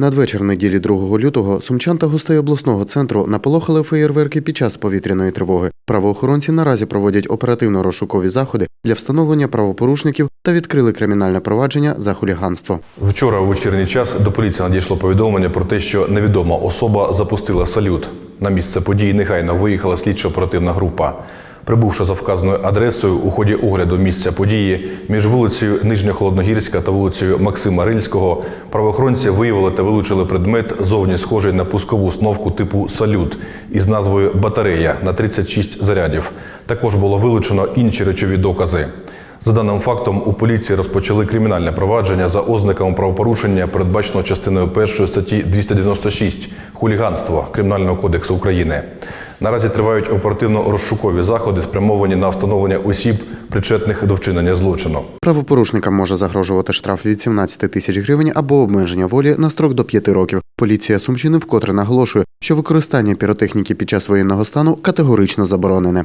Надвечір неділі 2 лютого сумчан та гостей обласного центру наполохали феєрверки під час повітряної тривоги. Правоохоронці наразі проводять оперативно-розшукові заходи для встановлення правопорушників та відкрили кримінальне провадження за хуліганство. Вчора у вечірній час до поліції надійшло повідомлення про те, що невідома особа запустила салют. На місце події негайно виїхала слідчо-оперативна група. Прибувши за вказаною адресою у ході огляду місця події між вулицею Нижньохолодногірська та вулицею Максима Рильського, правоохоронці виявили та вилучили предмет зовні схожий на пускову установку типу салют із назвою батарея на 36 зарядів. Також було вилучено інші речові докази. За даним фактом, у поліції розпочали кримінальне провадження за ознаками правопорушення, передбаченого частиною 1 статті 296 хуліганство Кримінального кодексу України. Наразі тривають оперативно-розшукові заходи, спрямовані на встановлення осіб, причетних до вчинення злочину. Правопорушникам може загрожувати штраф від 17 тисяч гривень або обмеження волі на строк до 5 років. Поліція Сумщини вкотре наголошує, що використання піротехніки під час воєнного стану категорично заборонене.